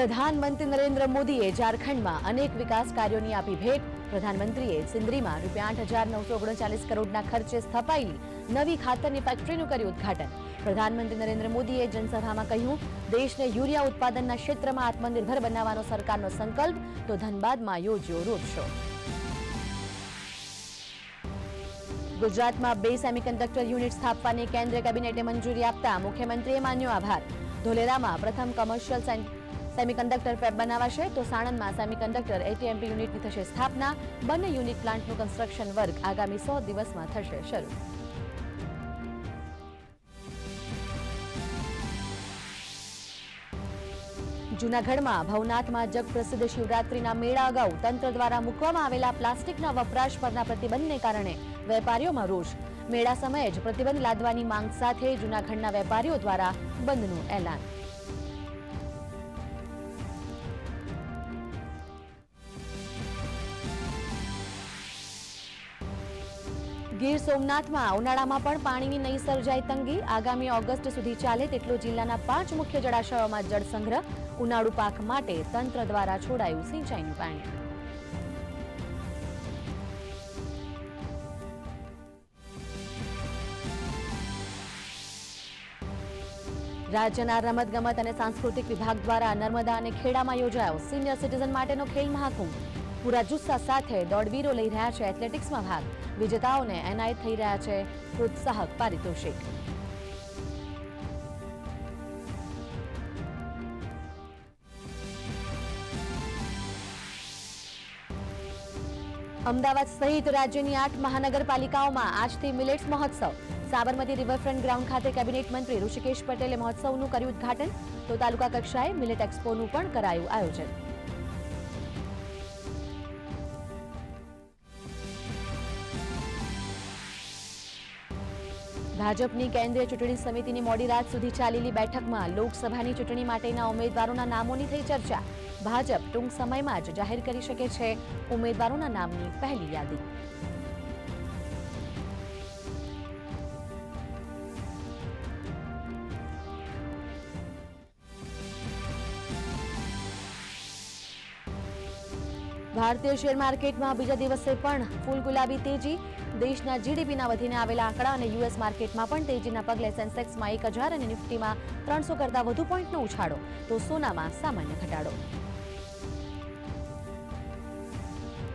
પ્રધાનમંત્રી નરેન્દ્ર મોદીએ ઝારખંડમાં અનેક વિકાસ કાર્યોની આપી ભેટ. પ્રધાનમંત્રીએ સિંદરીમાં રૂપિયા આઠ હજાર નવસો ઓગણચાલીસ કરોડના ખર્ચે સ્થપાયેલી નવી ખાતરની ફેક્ટરીનું કર્યું ઉદ્ઘાટન. પ્રધાનમંત્રી નરેન્દ્ર મોદીએ જનસભામાં કહ્યું, દેશને યુરિયા ઉત્પાદનના ક્ષેત્રમાં આત્મનિર્ભર બનાવવાનો સરકારનો સંકલ્પ, તો ધનબાદમાં યોજ્યો રોડ શો. ગુજરાતમાં બે સેમિકન્ડક્ટર યુનિટ સ્થાપવાની કેન્દ્રીય કેબિનેટે મંજૂરી આપતા મુખ્યમંત્રીએ માન્યો આભાર. ધોલેરામાં પ્રથમ કોમર્શિયલ સેમિકન્ડક્ટર ફેબ બનાવાશે તો સાણંદમાં સેમિકન્ડક્ટર એટીએમપી યુનિટની થશે સ્થાપના. બંને યુનિટ પ્લાન્ટનું કન્સ્ટ્રક્શન વર્ક આગામી સો દિવસમાં થશે શરૂ. જૂનાગઢમાં ભવનાથમાં જગપ્રસિદ્ધ શિવરાત્રીના મેળા અગાઉ તંત્ર દ્વારા મૂકવામાં આવેલા પ્લાસ્ટિકના વપરાશ પરના પ્રતિબંધને કારણે વેપારીઓમાં રોષ. મેળા સમયે જ પ્રતિબંધ લાદવાની માંગ સાથે જૂનાગઢના વેપારીઓ દ્વારા બંધનું એલાન. ગીર સોમનાથમાં ઉનાળામાં પણ પાણીની નહીં સર્જાય તંગી. આગામી ઓગસ્ટ સુધી ચાલે તેટલો જિલ્લાના પાંચ મુખ્ય જળાશયોમાં જળ સંગ્રહ. ઉનાળુ પાક માટે તંત્ર દ્વારા છોડાયું સિંચાઈનું પાણી. રાજ્યના રમતગમત અને સાંસ્કૃતિક વિભાગ દ્વારા નર્મદા અને ખેડામાં યોજાયો સિનિયર સિટીઝન માટેનો ખેલ મહાકુંભ. પૂરા જુસ્સા સાથે દોડવીરો લઈ રહ્યા છે એથ્લેટિક્સમાં ભાગ. વિજેતાઓને એનાયત થઈ રહ્યા છે પ્રોત્સાહક પારિતોષિક. અમદાવાદ સહિત રાજ્યની આઠ મહાનગરપાલિકાઓમાં આજથી મિલેટ્સ મહોત્સવ. સાબરમતી રિવરફ્રન્ટ ગ્રાઉન્ડ ખાતે કેબિનેટ મંત્રી ઋષિકેશ પટેલે મહોત્સવનું કર્યું ઉદ્ઘાટન. તો તાલુકા કક્ષાએ મિલેટ એક્સપોનું પણ કરાયું આયોજન. ભાજપની કેન્દ્રીય ચૂંટણી સમિતિની મોડી રાત સુધી ચાલેલી બેઠકમાં લોકસભાની ચૂંટણી માટેના ઉમેદવારોના નામોની થઈ ચર્ચા. ભાજપ ટૂંક સમયમાં જ જાહેર કરી શકે છે ઉમેદવારોના નામની પહેલી યાદી. ભારતીય શેર માર્કેટમાં બીજા દિવસે પણ ફૂલ ગુલાબી તેજી. દેશના જીડીપીના વધીને આવેલા આંકડા અને યુએસ માર્કેટમાં પણ તેજીના પગલે સેન્સેક્સમાં એક હજાર અને નિફ્ટીમાં ત્રણસો કરતાં વધુ પોઈન્ટનો ઉછાળો, તો સોનામાં સામાન્ય ઘટાડો.